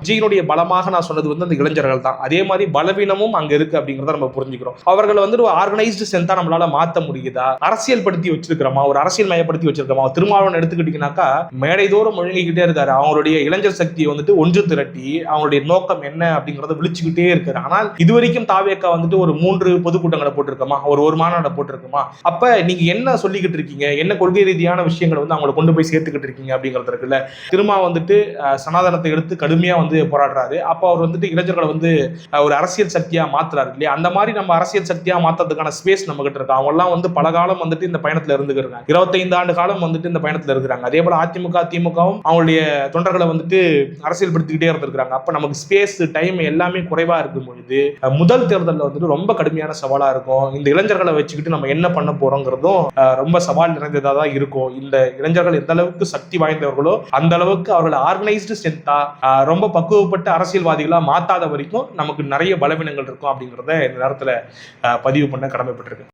விஜயினுடைய பலமாக நான் சொன்னது வந்து அந்த இளைஞர்கள் தான். அதே மாதிரி பலவீனமும் அங்க இருக்கு அப்படிங்கிறத நம்ம புரிஞ்சுக்கிறோம். அவர்களை வந்து ஒரு ஆர்கனைஸ்டு சென்டா நம்மளால மாத்த முடியுதா? அரசியல் படுத்தி வச்சிருக்கிறோமா? ஒரு அரசியல் மயப்படுத்தி வச்சிருக்கோமா திருமாவளவன் எடுத்துக்கிட்டீங்கன்னாக்கா மேடை தோறும் முழங்கிக்கிட்டே இருக்காரு. அவங்களுடைய இளைஞர் சக்தியை வந்துட்டு ஒன்று திரட்டி அவங்களுடைய நோக்கம் என்ன அப்படிங்கறத விழிச்சுக்கிட்டே இருக்காரு. ஆனால் இதுவரைக்கும் தாவேக்கா வந்துட்டு ஒரு மூன்று பொதுக்கூட்டங்களை போட்டிருக்கோமா? ஒரு ஒரு மாநாடு போட்டிருக்கோமா? அப்ப நீங்க என்ன சொல்லிக்கிட்டு இருக்கீங்க? என்ன கொள்கை ரீதியான விஷயங்களை வந்து அவங்களை கொண்டு போய் சேர்த்துக்கிட்டு இருக்கீங்க அப்படிங்கிறது இருக்குல்ல. திருமா வந்துட்டு சனாதனத்தை எடுத்து கடுமையா வந்து போராடுறாரு. அப்போ அவர் வந்துட்டு இளைஞர்களை வந்து ஒரு அரசியல் சக்தியா மாத்துறாரு இல்லையா? அந்த மாதிரி நம்ம அரசியல் சக்தியா மாத்துறதுக்கான ஸ்பேஸ் நம்ம கிட்ட இருக்கு. அவங்கெல்லாம் வந்து பல காலம் வந்துட்டு இந்த பயணத்தில் இருந்துக்கிறாங்க இருபத்தைந்து ஆண்டு காலம் வந்துட்டு இந்த பயணத்தில் இருக்கிறாங்க. அதே போல அதிமுக திமுகவும் அவங்களுடைய தொண்டர்களை வந்துட்டு அரசியல் படுத்திக்கிட்டே இருந்திருக்காங்க நமக்கு ஸ்பேஸ் டைம் எல்லாமே குறைவா இருக்கும் பொழுது முதல் தேர்தலில் வந்துட்டு ரொம்ப கடுமையான சவாலாக இருக்கும். இந்த இளைஞர்களை வச்சுக்கிட்டு நம்ம என்ன பண்ண போறோங்கிறதும் ரொம்ப சவால் நிறைந்ததாக தான் இருக்கும். இந்த இளைஞர்கள் எந்த அளவுக்கு சக்தி வாய்ந்தவர்களோ அந்த அளவுக்கு அவர்களை ஆர்கனைஸ்டு ஸ்ட்ரென்த்தா ரொம்ப பக்குவப்பட்ட அரசியல்வாதிகளாக மாற்றாத வரைக்கும் நமக்கு நிறைய பலவீனங்கள் இருக்கும் அப்படிங்கிறத இந்த நேரத்தில் பதிவு பண்ண கடமைப்பட்டிருக்கு